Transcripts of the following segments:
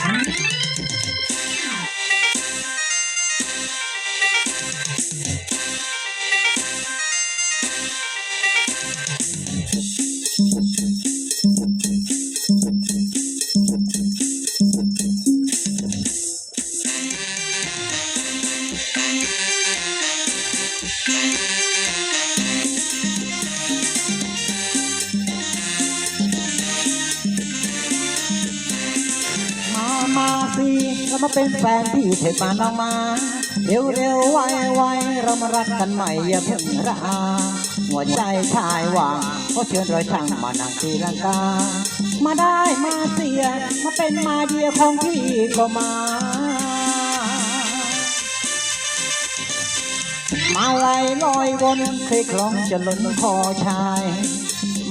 มา สิเรามาเป็นแฟนที่เถิดมาน้องมา เร็วเร็วไวไวเรามารักกันใหม่อย่าเพิ่งระอาหัวใจชายหวังขอเชิญรอยช่างมานั่งตีลังกา มาได้มาเสีย มาเป็นมาเดียของพี่ก็มามาลายลอยวนเคยคล้องจะล้นคอชาย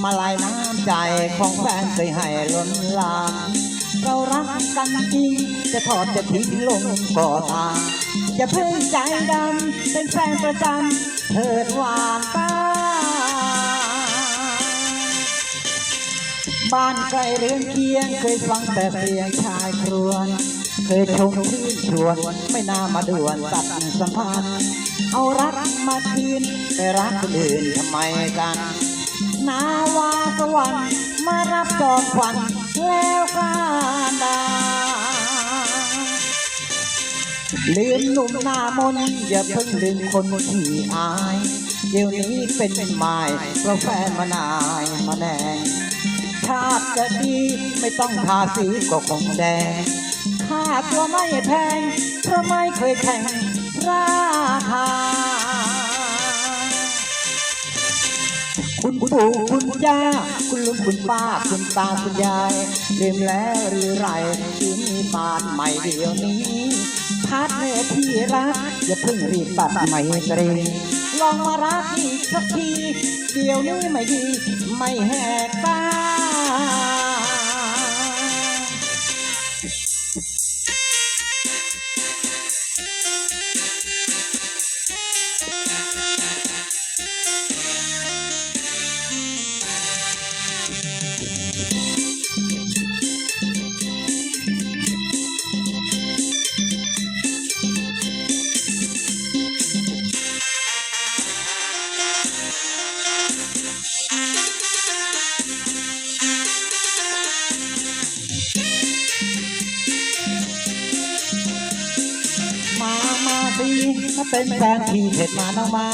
มาลายน้ำใจของแฟนเคยให้ล้นลาม เรารักกันจริง จะทอดจะทิ้งลงก่อตามอย่าเพิ่งใจดำเป็นแฟนประจำเถิดหวานตาบ้านใกล้เรือนเคียงเคยฟังแต่เสียงชายครวญเคยชมชื่นชวนไม่น่ามาด่วนตัดสัมพันธ์เอารักมาคืนแต่รักคนอื่นทำไมกัน นาวาสวรรค์มารับจอมขวัญแล้วกันดาลืมหนุ่มหน้ามนอย่าเพิ่งลืมคนที่อาย เดี๋ยวนี้เป็นไม้เพราะแฟนมานายมาแนงชาติจะดีไม่ต้องทาสีก็คงแดงค่าตัวไม่แพงเพราะไม่เคยแข่งราคา คุณปู่คุณย่า คุณลุงคุณป้า คุณตาคุณยายลืมแล้วหรือไรที่มีบ้านใหม่เดี๋ยวนี้ พาร์ทเนอร์ที่รักอย่าเพิ่งรีบตัดใหม่ตรีลองมารักอีกสักที เดี๋ยวนี้ไม่ดี ไม่แหกตา มาสิมาเป็นแฟนที่เถิดมาน้องมา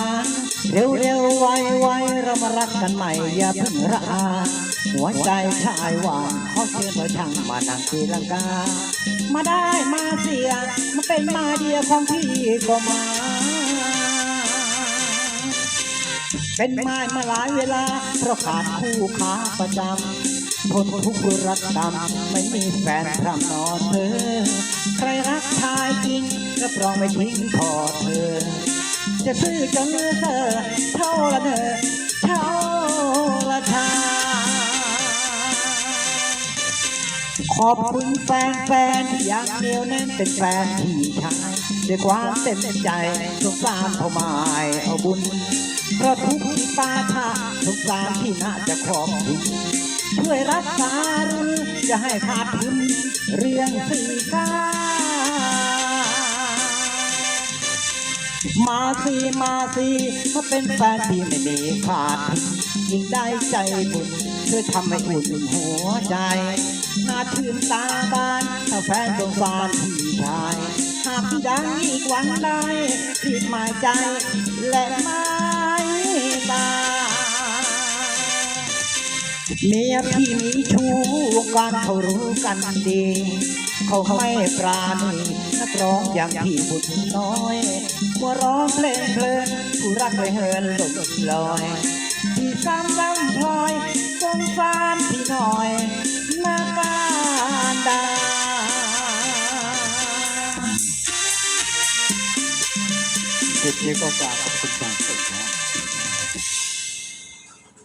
เร็วเร็วไวไวเรามารักกันใหม่อย่าเพิ่งระอา หัวใจชายหวานขอเชิญไว้ช่างมานังตีลังกา มาได้มาเสีย มาเป็นมาเดียวของพี่ก็มา เป็นไม้มาหลายเวลาเพราะขาดคู่ค้าประจำ ทนทุกข์รักดำไม่มีแฟนพรำนอเธอ ใครรักชายจริงรับรองไม่ทิ้งพอเธอ จะซื้อจนเธอเท่าละเธอเท่าละชาขอบคุณแฟนแฟนที่ยังเหนียวแน่นเป็นแฟนที่ชายด้วยความเต็มใจสงสารเขาหมายเอาบุญเพราะทุกที่ปาทาสงสารที่น่าจะขอบคุณ ช่วยรักษาหรือจะให้ขาดทุนเรื่องสี่กามาสิมาสิมาเป็นแฟนที่ไม่มีขาดทุนยิ่งได้ใจบุญช่วยทำให้อุ่นหัวใจน่าชื่นตาบานถ้าแฟนสงสารพี่ชาย หากดังอีกหวังได้รีบหมายใจและม่ต เมียพี่มีชู้การเขารู้กันดี เขาไม่ปราณีนักร้องอย่างพี่บุญน้อยมัวร้องเพลงเพลินผู้รักเลยเฮินหลงลอยที่ซ้ำซ้ำพลอยสงสารพี่หน่อยนาการดาคลิปนี้ก็กราบขอบคุณครับ